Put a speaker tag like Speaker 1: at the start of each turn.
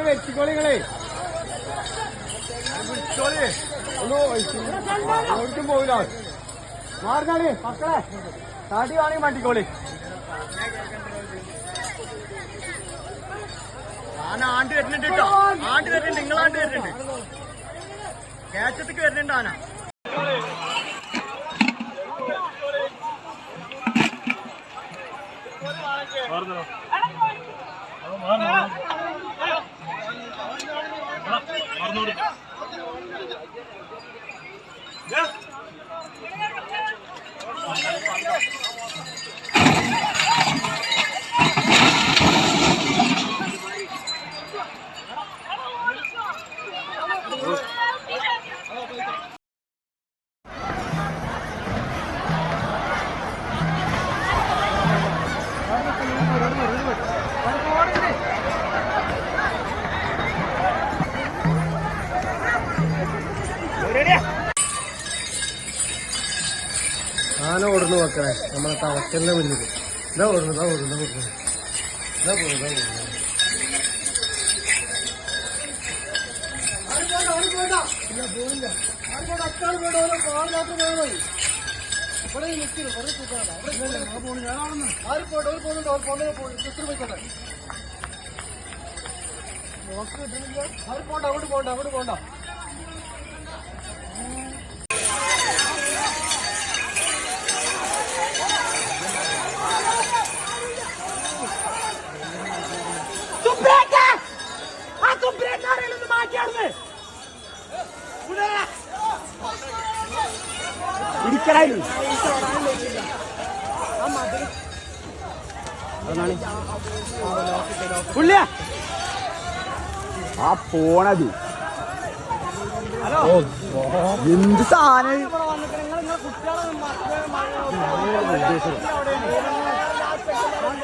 Speaker 1: ഒന്ന് വെച്ചിക്കോളിങ്ങളേ ഒന്ന് ഒഴിച്ചും. പോവില്ല മാറിനാളി മക്കളെ താടി വേണമെങ്കിൽ മാറ്റിക്കോളി
Speaker 2: ആന ആണ്ട് വരുന്നുണ്ട് കേട്ടോ. ആണ്ട് വരുന്നുണ്ട്. നിങ്ങളാണ്ട് വരുന്നുണ്ട്. കേച്ചത്തേക്ക് വരുന്നുണ്ട് ആന. Ready?
Speaker 1: ആന ഓടുന്നു മക്കളെ. നമ്മളെ തവക്കലിനെ മുന്നിൽ ഇതാ ഓടുന്നു ഇതാ ഓടുന്നു ഇതാ ഓടുന്നു ഇതാ പോകുന്നു ഇതാ പോകുന്നു പോണ്ട അങ്ങോട്ട് പോണ്ട അങ്ങോട്ട് പോണ്ട.
Speaker 2: ഇടിക്കലായിരുന്നു പുള്ളിയ. ആ പോണത്. എന്ത് സാധനം?